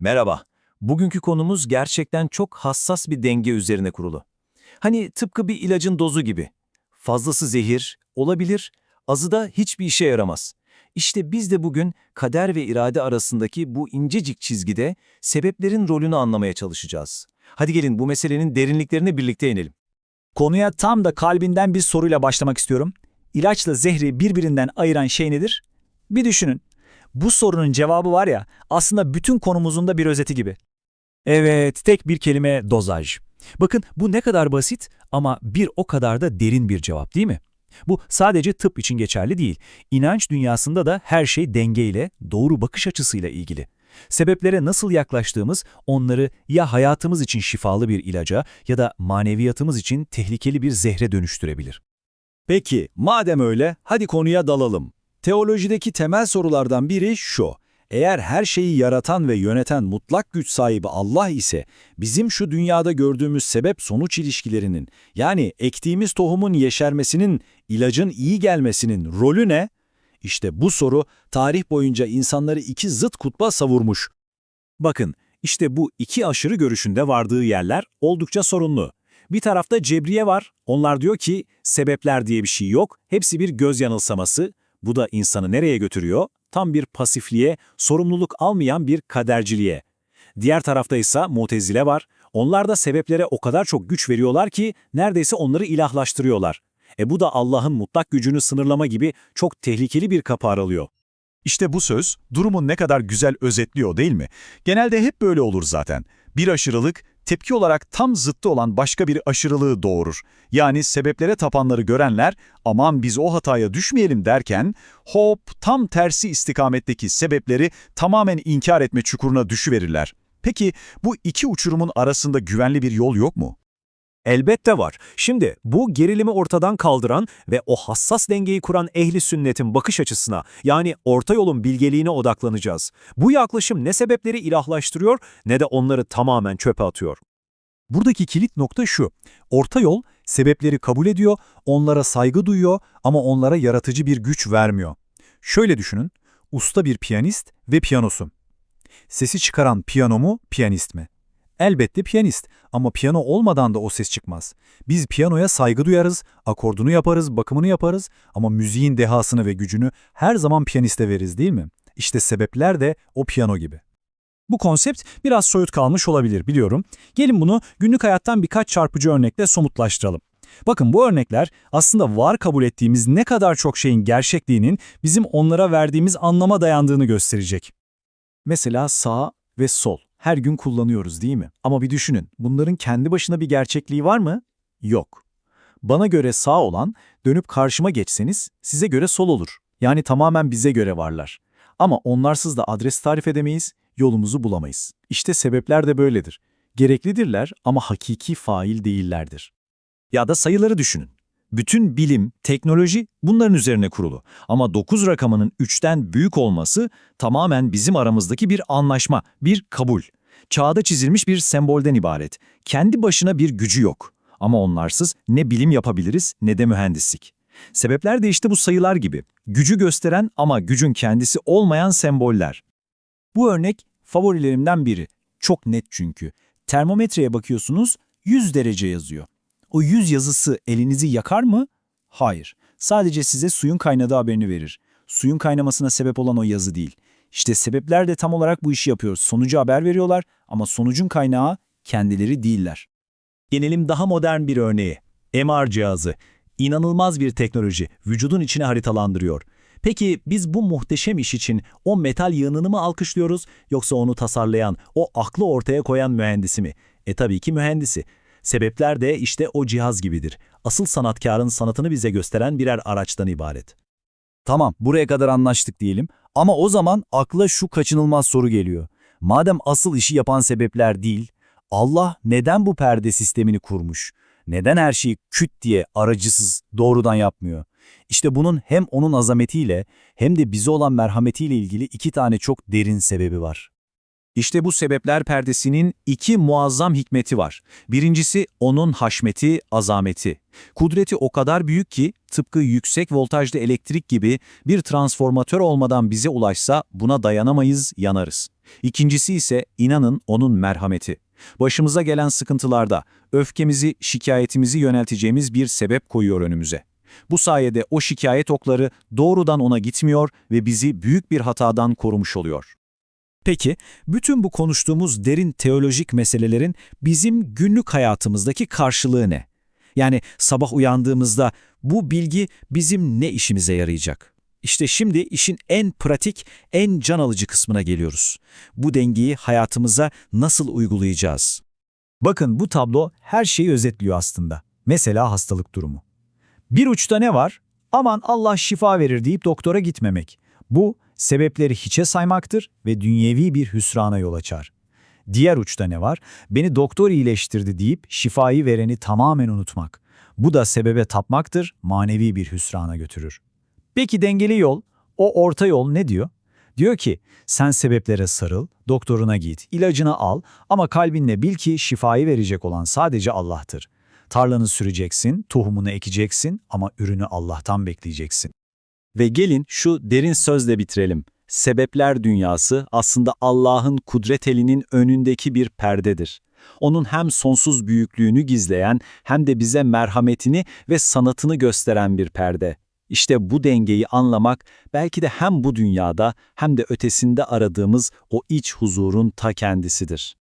Merhaba. Bugünkü konumuz gerçekten çok hassas bir denge üzerine kurulu. Hani tıpkı bir ilacın dozu gibi. Fazlası zehir, olabilir, azı da hiçbir işe yaramaz. İşte biz de bugün kader ve irade arasındaki bu incecik çizgide sebeplerin rolünü anlamaya çalışacağız. Hadi gelin bu meselenin derinliklerine birlikte inelim. Konuya tam da kalbinden bir soruyla başlamak istiyorum. İlaçla zehri birbirinden ayıran şey nedir? Bir düşünün. Bu sorunun cevabı var ya, aslında bütün konumuzun da bir özeti gibi. Evet, tek bir kelime dozaj. Bakın bu ne kadar basit ama bir o kadar da derin bir cevap değil mi? Bu sadece tıp için geçerli değil. İnanç dünyasında da her şey dengeyle, doğru bakış açısıyla ilgili. Sebeplere nasıl yaklaştığımız onları ya hayatımız için şifalı bir ilaca ya da maneviyatımız için tehlikeli bir zehre dönüştürebilir. Peki, madem öyle, hadi konuya dalalım. Teolojideki temel sorulardan biri şu. Eğer her şeyi yaratan ve yöneten mutlak güç sahibi Allah ise, bizim şu dünyada gördüğümüz sebep-sonuç ilişkilerinin, yani ektiğimiz tohumun yeşermesinin, ilacın iyi gelmesinin rolü ne? İşte bu soru, tarih boyunca insanları iki zıt kutba savurmuş. Bakın, işte bu iki aşırı görüşünde vardığı yerler oldukça sorunlu. Bir tarafta Cebriye var, onlar diyor ki sebepler diye bir şey yok, hepsi bir göz yanılsaması. Bu da insanı nereye götürüyor? Tam bir pasifliğe, sorumluluk almayan bir kaderciliğe. Diğer tarafta ise Mutezile var, onlar da sebeplere o kadar çok güç veriyorlar ki neredeyse onları ilahlaştırıyorlar. E bu da Allah'ın mutlak gücünü sınırlama gibi çok tehlikeli bir kapı aralıyor. İşte bu söz durumu ne kadar güzel özetliyor değil mi? Genelde hep böyle olur zaten. Bir aşırılık tepki olarak tam zıttı olan başka bir aşırılığı doğurur. Yani sebeplere tapanları görenler aman biz o hataya düşmeyelim derken hop tam tersi istikametteki sebepleri tamamen inkar etme çukuruna düşüverirler. Peki bu iki uçurumun arasında güvenli bir yol yok mu? Elbette var. Şimdi bu gerilimi ortadan kaldıran ve o hassas dengeyi kuran ehli sünnetin bakış açısına yani orta yolun bilgeliğine odaklanacağız. Bu yaklaşım ne sebepleri ilahlaştırıyor ne de onları tamamen çöpe atıyor. Buradaki kilit nokta şu. Orta yol sebepleri kabul ediyor, onlara saygı duyuyor ama onlara yaratıcı bir güç vermiyor. Şöyle düşünün, usta bir piyanist ve piyanosu. Sesi çıkaran piyano mu, piyanist mi? Elbette piyanist ama piyano olmadan da o ses çıkmaz. Biz piyanoya saygı duyarız, akordunu yaparız, bakımını yaparız ama müziğin dehasını ve gücünü her zaman piyaniste veririz değil mi? İşte sebepler de o piyano gibi. Bu konsept biraz soyut kalmış olabilir biliyorum. Gelin bunu günlük hayattan birkaç çarpıcı örnekle somutlaştıralım. Bakın bu örnekler aslında var kabul ettiğimiz ne kadar çok şeyin gerçekliğinin bizim onlara verdiğimiz anlama dayandığını gösterecek. Mesela sağ ve sol her gün kullanıyoruz değil mi? Ama bir düşünün, bunların kendi başına bir gerçekliği var mı? Yok. Bana göre sağ olan, dönüp karşıma geçseniz size göre sol olur. Yani tamamen bize göre varlar. Ama onlarsız da adres tarif edemeyiz, yolumuzu bulamayız. İşte sebepler de böyledir. Gereklidirler ama hakiki fail değillerdir. Ya da sayıları düşünün. Bütün bilim, teknoloji bunların üzerine kurulu. Ama 9 rakamının 3'ten büyük olması tamamen bizim aramızdaki bir anlaşma, bir kabul. Çağda çizilmiş bir sembolden ibaret. Kendi başına bir gücü yok. Ama onlarsız ne bilim yapabiliriz ne de mühendislik. Sebepler de işte bu sayılar gibi. Gücü gösteren ama gücün kendisi olmayan semboller. Bu örnek favorilerimden biri. Çok net çünkü. Termometreye bakıyorsunuz 100 derece yazıyor. O 100 yazısı elinizi yakar mı? Hayır. Sadece size suyun kaynadığı haberini verir. Suyun kaynamasına sebep olan o yazı değil. İşte sebepler de tam olarak bu işi yapıyor. Sonucu haber veriyorlar ama sonucun kaynağı kendileri değiller. Gelelim daha modern bir örneğe. MR cihazı. İnanılmaz bir teknoloji. Vücudun içine haritalandırıyor. Peki biz bu muhteşem iş için o metal yığınını mı alkışlıyoruz yoksa onu tasarlayan, o aklı ortaya koyan mühendisi mi? E tabii ki mühendisi. Sebepler de işte o cihaz gibidir. Asıl sanatkarın sanatını bize gösteren birer araçtan ibaret. Tamam, buraya kadar anlaştık diyelim. Ama o zaman akla şu kaçınılmaz soru geliyor. Madem asıl işi yapan sebepler değil, Allah neden bu perde sistemini kurmuş? Neden her şeyi küt diye aracısız, doğrudan yapmıyor? İşte bunun hem onun azametiyle hem de bize olan merhametiyle ilgili iki tane çok derin sebebi var. İşte bu sebepler perdesinin iki muazzam hikmeti var. Birincisi onun haşmeti, azameti. Kudreti o kadar büyük ki tıpkı yüksek voltajlı elektrik gibi bir transformatör olmadan bize ulaşsa buna dayanamayız, yanarız. İkincisi ise inanın onun merhameti. Başımıza gelen sıkıntılarda öfkemizi, şikayetimizi yönelteceğimiz bir sebep koyuyor önümüze. Bu sayede o şikayet okları doğrudan ona gitmiyor ve bizi büyük bir hatadan korumuş oluyor. Peki, bütün bu konuştuğumuz derin teolojik meselelerin bizim günlük hayatımızdaki karşılığı ne? Yani sabah uyandığımızda bu bilgi bizim ne işimize yarayacak? İşte şimdi işin en pratik, en can alıcı kısmına geliyoruz. Bu dengeyi hayatımıza nasıl uygulayacağız? Bakın bu tablo her şeyi özetliyor aslında. Mesela hastalık durumu. Bir uçta ne var? Aman Allah şifa verir deyip doktora gitmemek. Bu sebepleri hiçe saymaktır ve dünyevi bir hüsrana yol açar. Diğer uçta ne var? Beni doktor iyileştirdi deyip şifayı vereni tamamen unutmak. Bu da sebebe tapmaktır, manevi bir hüsrana götürür. Peki dengeli yol, o orta yol ne diyor? Diyor ki, sen sebeplere sarıl, doktoruna git, ilacını al ama kalbinle bil ki şifayı verecek olan sadece Allah'tır. Tarlanı süreceksin, tohumunu ekeceksin ama ürünü Allah'tan bekleyeceksin. Ve gelin şu derin sözle bitirelim. Sebepler dünyası aslında Allah'ın kudret elinin önündeki bir perdedir. Onun hem sonsuz büyüklüğünü gizleyen hem de bize merhametini ve sanatını gösteren bir perde. İşte bu dengeyi anlamak belki de hem bu dünyada hem de ötesinde aradığımız o iç huzurun ta kendisidir.